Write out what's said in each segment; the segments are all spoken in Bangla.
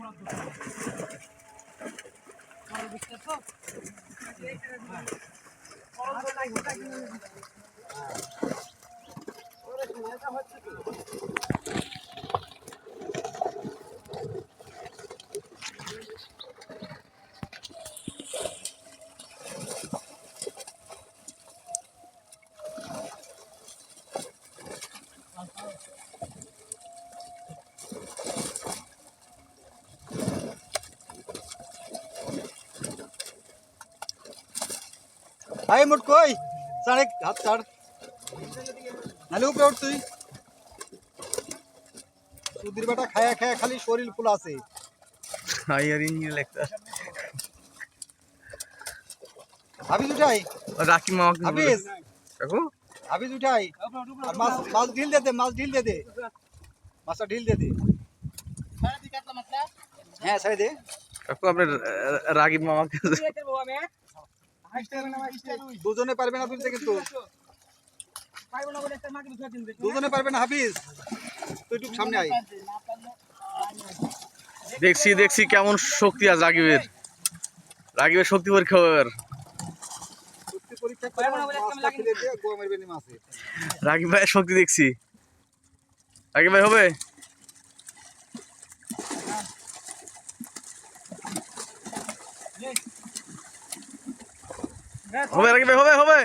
বরাদ্দ হাই মোট কই? চাড়ে হাত ছাড়। নালে উপরে উঠ তুই। সুধীর বেটা খায়া খায়া খালি শরীর ফুল আছে। লেখা হাবিজ উঠাই রাকি মামাকে হাবিজ কাকু? হাবিজ উঠাই মাছ মাছ ঢিল দে দে মাছ ঢিল দে দে। মাছটা ঢিল দে দে। হ্যাঁ দে। কাকু আপনার রাগিব মামাকে দুজনে পারবে না তুলতে কিন্তু। দুজনে পারবে না হাফিজ। তুই একটু সামনে আয়। দেখছি দেখছি কেমন শক্তি আছে রাগিবের। রাগিবের শক্তি পরীক্ষা হবে এবার। রাগিব ভাইয়ের শক্তি দেখছি। রাগিব ভাই হবে? হবে ভাই হবে হবে।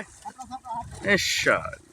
ইনশাআল্লাহ